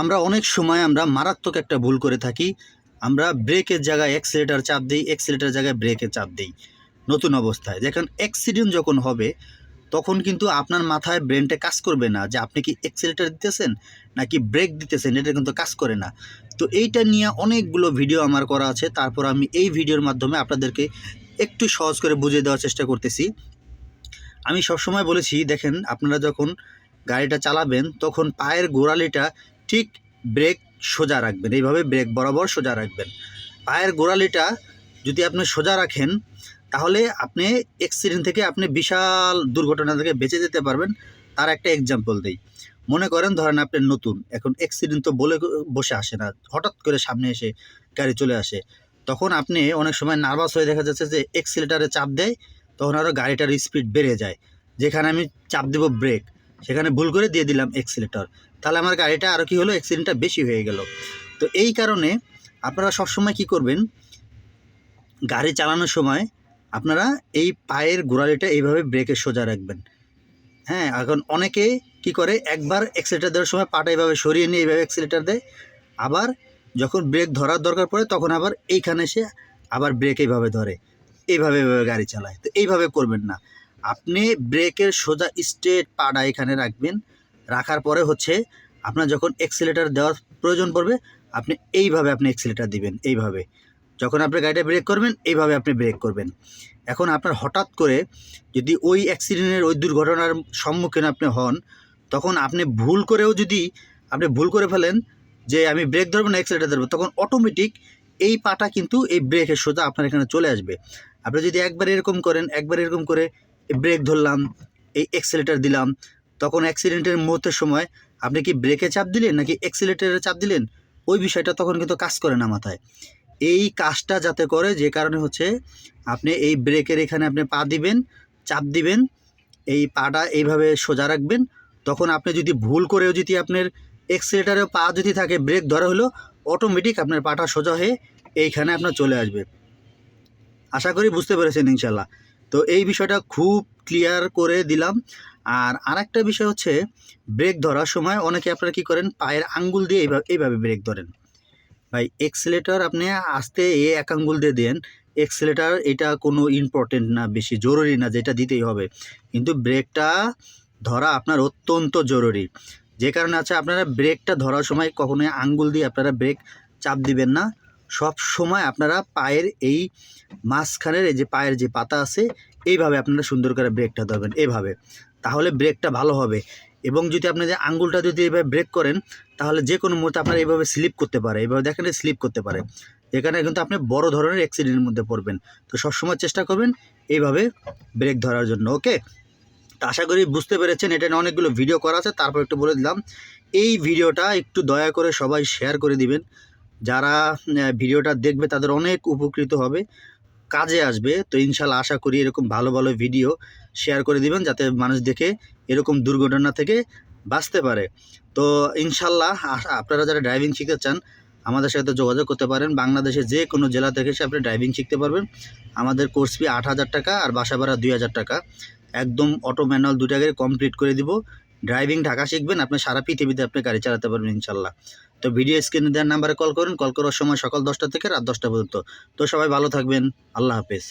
আমরা অনেক সময় আমরা মারাত্মক একটা ভুল করে থাকি। আমরা ব্রেকের জায়গায় অ্যাক্সিলেটার চাপ দিই অ্যাক্সিলেটার জায়গায় ব্রেকে চাপ দিই। নতুন অবস্থায়। দেখেন অ্যাক্সিডেন্ট যখন হবে, তখন কিন্তু আপনার মাথায় ব্রেনটা কাজ করবে না যে আপনি কি অ্যাক্সিলেটার দিতেছেন নাকি ব্রেক দিতেছেন, এটা কিন্তু কাজ করে না। তো এইটা নিয়ে অনেকগুলো ভিডিও আমার করা আছে। তারপর আমি এই ভিডিওর মাধ্যমে আপনাদেরকে একটু সহজ করে বুঝিয়ে দেওয়ার চেষ্টা করতেছি। আমি সবসময় বলেছি, দেখেন, আপনারা যখন গাড়িটা চালাবেন, তখন পায়ের গোড়ালিটা ঠিক ব্রেক সোজা রাখবেন। এইভাবে ব্রেক বরাবর সোজা রাখবেন। পায়ের গোড়ালিটা যদি আপনি সোজা রাখেন, তাহলে আপনি অ্যাক্সিডেন্ট থেকে আপনি বিশাল দুর্ঘটনা থেকে বেঁচে যেতে পারবেন। তার একটা এক্সাম্পল দিই। মনে করেন, ধরেন আপনি নতুন, এখন অ্যাক্সিডেন্ট তো বলে বসে আসে না। হঠাৎ করে সামনে এসে গাড়ি চলে আসে। তখন আপনি অনেক সময় নার্ভাস হয়ে দেখা যাচ্ছে যে এক্সিলেটারে চাপ দেয়, তখন আরও গাড়িটার স্পিড বেড়ে যায়। যেখানে আমি চাপ দেব ব্রেক সেখানে ভুল করে দিয়ে দিলাম এক্সিলেটর তাহলে আমার গাড়িটা আরও কী হলো? অ্যাক্সিডেন্টটা বেশি হয়ে গেল। তো এই কারণে আপনারা সবসময় কি করবেন? গাড়ি চালানোর সময় আপনারা এই পায়ের গোড়ালিটা এইভাবে ব্রেকে সোজা রাখবেন। হ্যাঁ এখন অনেকে কি করে? একবার অ্যাক্সিলেটার দেওয়ার সময় পাটা এইভাবে সরিয়ে নিয়ে এইভাবে অ্যাক্সিলেটার দেয়। আবার যখন ব্রেক ধরার দরকার পড়ে, তখন আবার এইখানে এসে আবার ব্রেক এইভাবে ধরে। এইভাবে এইভাবে গাড়ি চালায়। তো এইভাবে করবেন না। আপনি ব্রেকের সোজা স্ট্রেট পাটা এখানে রাখবেন। রাখার পরে হচ্ছে আপনার যখন এক্সিলেটার দেওয়ার প্রয়োজন পড়বে, আপনি এইভাবে আপনি এক্সিলেটার দিবেন, এইভাবে। যখন আপনি গাড়িটা ব্রেক করবেন, এইভাবে আপনি ব্রেক করবেন। এখন আপনার হঠাৎ করে যদি ওই অ্যাক্সিডেন্টের ওই দুর্ঘটনার সম্মুখীন আপনি হন, তখন আপনি ভুল করেও যদি আপনি ভুল করে ফেলেন যে আমি ব্রেক ধরবো না এক্সিলেটার ধরবো, তখন অটোমেটিক এই পাটা কিন্তু এই ব্রেকের সোজা আপনার এখানে চলে আসবে। আপনি যদি একবার এরকম করেন, একবার এরকম করে ব্রেক ধরলাম, এই এক্সিলেটার দিলাম, তখন অ্যাক্সিডেন্টের মুহূর্তের সময় আপনি কি ব্রেকে চাপ দিলেন নাকি এক্সিলেটারে চাপ দিলেন? ওই বিষয়টা তখন কিন্তু কাজ করে না মাথায়। এই কাজটা যাতে করে যে কারণে হচ্ছে আপনি এই ব্রেকের এখানে আপনি পা দিবেন, চাপ দিবেন, এই পাটা এইভাবে সোজা রাখবেন। তখন আপনি যদি ভুল করেও যদি আপনার এক্সিলেটারে পা যদি থাকে ব্রেক ধরা হলো অটোমেটিক আপনার পাটা সোজা হয়ে এইখানে আপনার চলে আসবে। আশা করি বুঝতে পেরেছেন ইনশাল্লাহ। তো এই বিষয়টা খুব ক্লিয়ার করে দিলাম। আর আরেকটা বিষয় হচ্ছে ব্রেক ধরার সময় অনেকে আপনারা কী করেন, পায়ের আঙ্গুল দিয়ে এইভাবে এইভাবে ব্রেক ধরেন। ভাই এক্সেলেটার আপনি আস্তে এ এক আঙ্গুল দিয়ে দেন এক্সেলেটার এটা কোনো ইম্পর্টেন্ট না, বেশি জরুরি না, যেটা দিতেই হবে। কিন্তু ব্রেকটা ধরা আপনার অত্যন্ত জরুরি। যে কারণে আছে, আপনারা ব্রেকটা ধরার সময় কখনোই আঙ্গুল দিয়ে আপনারা ব্রেক চাপ দিবেন না। সব সময় আপনারা পায়ের এই মাঝখানের এই যে পায়ের যে পাতা আছে, এইভাবে আপনারা সুন্দর করে ব্রেকটা ধরবেন, এভাবে। তাহলে ব্রেকটা ভালো হবে। এবং যদি আপনি যে আঙ্গুলটা যদি এইভাবে ব্রেক করেন, তাহলে যে কোনো মুহূর্তে আপনার এইভাবে স্লিপ করতে পারে এইভাবে দেখেন স্লিপ করতে পারে। এখানে কিন্তু আপনি বড় ধরনের অ্যাক্সিডেন্টের মধ্যে পড়বেন। তো সবসময় চেষ্টা করবেন এইভাবে ব্রেক ধরার জন্য ওকে তো আশা করি বুঝতে পেরেছেন, এটা নিয়ে অনেকগুলো ভিডিও করা আছে, তারপর একটু বলে দিলাম। এই ভিডিওটা একটু দয়া করে সবাই শেয়ার করে দিবেন। যারা ভিডিওটা দেখবে তাদের অনেক উপকৃত হবে, কাজে আসবে। তো ইনশাল্লাহ আশা করি এরকম ভালো ভালো ভিডিও শেয়ার করে দিবেন যাতে মানুষ দেখে এরকম দুর্ঘটনা থেকে বাঁচতে পারে। তো ইনশাল্লাহ আপনারা যারা ড্রাইভিং শিখতে চান, আমাদের সাথে যোগাযোগ করতে পারেন। বাংলাদেশে যে কোনো জেলা থেকে এসে আপনি ড্রাইভিং শিখতে পারবেন। আমাদের কোর্স ফি আট হাজার টাকা আর বাসা ভাড়া দুই হাজার টাকা। একদম অটো ম্যানুয়াল দুটাকে কমপ্লিট করে দিব। ড্রাইভিং ঢাকা শিখবেন, আপনি সারা পৃথিবীতে আপনি গাড়ি চালাতে পারবেন ইনশাল্লাহ। তো ভিডিও স্ক্রিনে দেওয়ার নাম্বারে কল করুন। কল করার সময় সকাল দশটা থেকে রাত দশটা পর্যন্ত। তো সবাই ভালো থাকবেন। আল্লাহ হাফেজ।